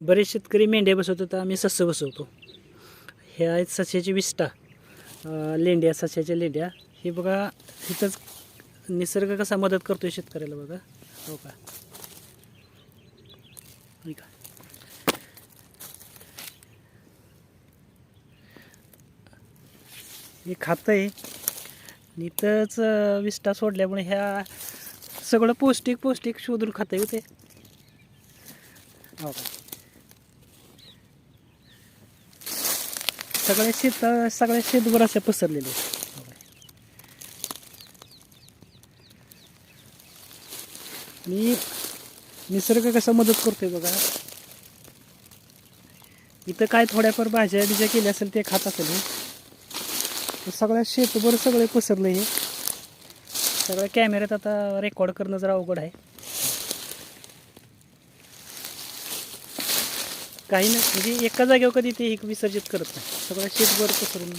बरेच शेतकरी मेंढ्या बसवतो तर आम्ही सस्य बसवतो. ह्या आहेत सस्याची विष्टा लेंड्या सस्याच्या लेंड्या. हे बघा इथंच निसर्ग कसा मदत करतोय शेतकऱ्याला बघा. हो का? हे खातं आहे इथंच विष्टा सोडल्यामुळे ह्या सगळं पौष्टिक पौष्टिक शोधून खातं आहे हो ते. हो का? सगळे शेत सगळ्या शेतभर असे पसरलेले आहेत. आणि निसर्ग कसा मदत करतोय बघा. इथं काय थोड्याफार भाज्या बिज्या केल्या असेल ते खात असेल हे. सगळ्या शेतभर सगळे पसरले हे. सगळ्या कॅमेऱ्यात आता रेकॉर्ड करणं जरा अवघड आहे. काही नाही. म्हणजे एका जागेवर कधी ते एक विसर्जित करत नाही. सगळं शेतभर पसरून.